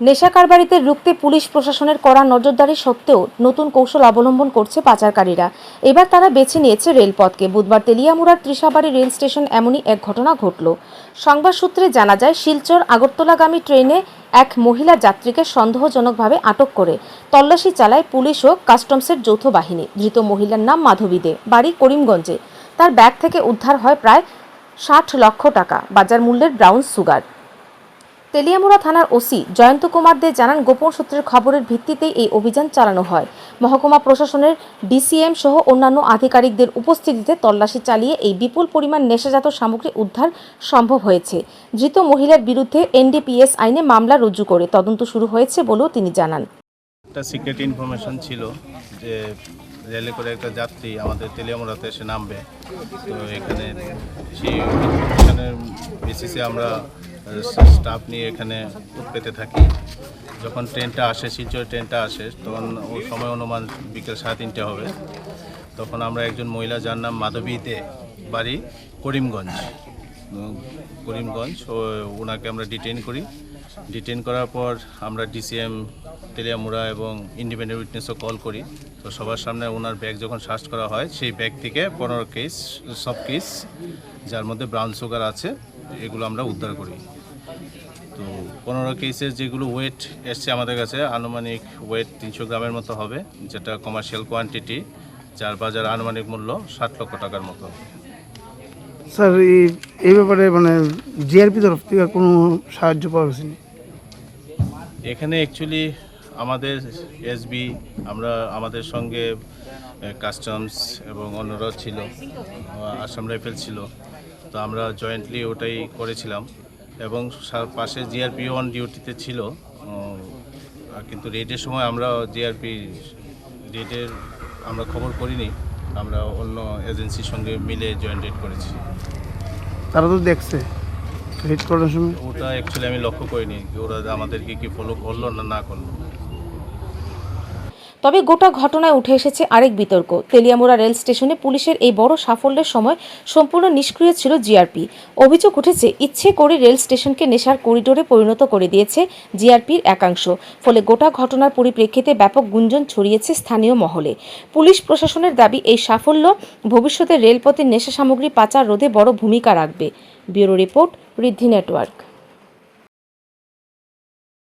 নেশা কারবারিতে রুখতে পুলিশ প্রশাসনের কড়া নজরদারি সত্ত্বেও নতুন কৌশল অবলম্বন করছে পাচারকারীরা। এবার তারা বেছে নিয়েছে রেলপথকে। বুধবার তেলিয়ামুড়ার ত্রিশাবাড়ি রেল স্টেশন এমনই এক ঘটনা ঘটল। সংবাদ সূত্রে জানা যায়, শিলচর আগরতলাগামী ট্রেনে এক মহিলা যাত্রীকে সন্দেহজনকভাবে আটক করে তল্লাশি চালায় পুলিশ ও কাস্টমসের যৌথ বাহিনী। ধৃত মহিলার নাম মাধবী দে বাড়ি করিমগঞ্জে। তার ব্যাগ থেকে উদ্ধার হয় প্রায় ষাট লক্ষ টাকা। বাজার মূল্যের ব্রাউন সুগার। তেলিয়ামুড়া থানার ওসি জয়ন্ত কুমার দে জানান, গোপন সূত্রের খবরের ভিত্তিতেই এই অভিযান চালানো হয়। মহকুমা প্রশাসনের ডিসিএম সহ অন্যান্য আধিকারিকদের উপস্থিতিতে তল্লাশি চালিয়ে এই বিপুল পরিমাণ নেশাজাত সামগ্রী উদ্ধার সম্ভব হয়েছে। ধৃত মহিলার বিরুদ্ধে এনডিপিএস আইনে মামলা রুজু করে তদন্ত শুরু হয়েছে বলেও তিনি জানান। একটা সিক্রেট ইনফরমেশন ছিল যে রেলে করে একটা যাত্রী আমাদের তেলিয়ামুড়াতে এসে নামবে। তো এখানে সেই এখানের বেসিসে আমরা স্টাফ নিয়ে এখানে পেতে থাকি। যখন ট্রেনটা আসে, শিলচর ট্রেনটা আসে, তখন ওই সময় অনুমান বিকেল সাড়ে তিনটে হবে। তখন আমরা একজন মহিলা, যার নাম মাধবীতে বাড়ি করিমগঞ্জ। করিমগঞ্জ, ও ওনাকে আমরা ডিটেইন করি। ডিটেন করার পর আমরা ডিসিএম তেলিয়ামুড়া এবং ইন্ডিপেন্ডেন্ট উইটনেসও কল করি। তো সবার সামনে ওনার ব্যাগ যখন সার্চ করা হয়, সেই ব্যাগ থেকে পনেরো কেস সব কেস যার মধ্যে ব্রাউন সুগার আছে, এগুলো আমরা উদ্ধার করি। তো পনেরো কেসের যেগুলো ওয়েট এসছে আমাদের কাছে আনুমানিক ওয়েট তিনশো গ্রামের মতো হবে যেটা কমার্শিয়াল কোয়ান্টিটি যার বাজার আনুমানিক মূল্য ষাট লক্ষ টাকার মতো। স্যার এই ব্যাপারে মানে জিআরপি তরফ থেকে কোনো সাহায্য পাওয়া গেছে এখানে অ্যাকচুয়ালি আমাদের এসবি আমরা আমাদের সঙ্গে কাস্টমস এবং অন্যরা ছিল আসাম রাইফেল ছিল। তো আমরা জয়েন্টলি ওটাই করেছিলাম। এবং পাশে জিআরপি ওয়ান ডিউটিতে ছিল। কিন্তু রেডের সময় আমরা জিআরপি রেডের আমরা খবর করিনি। আমরা অন্য এজেন্সির সঙ্গে মিলে জয়েন রেড করেছি। তারা তো দেখছে রেড করার সময়। ওটা অ্যাকচুয়ালি আমি লক্ষ্য করিনি। ওরা আমাদেরকে কি ফলো করল না না করল। তবে গোটা ঘটনায় উঠে এসেছে আরেক বিতর্ক। তেলিয়ামোড়া রেল স্টেশনে পুলিশের এই বড় সাফল্যের সময় সম্পূর্ণ নিষ্ক্রিয় ছিল জিআরপি। অভিযোগ উঠেছে, ইচ্ছে করে রেল স্টেশনকে নেশার করিডোরে পরিণত করে দিয়েছে জিআরপির একাংশ। ফলে গোটা ঘটনার পরিপ্রেক্ষিতে ব্যাপক গুঞ্জন ছড়িয়েছে স্থানীয় মহলে। পুলিশ প্রশাসনের দাবি, এই সাফল্য ভবিষ্যতে রেলপথের নেশা সামগ্রী পাচার রোধে বড় ভূমিকা রাখবে। Bureau report Riddhi network.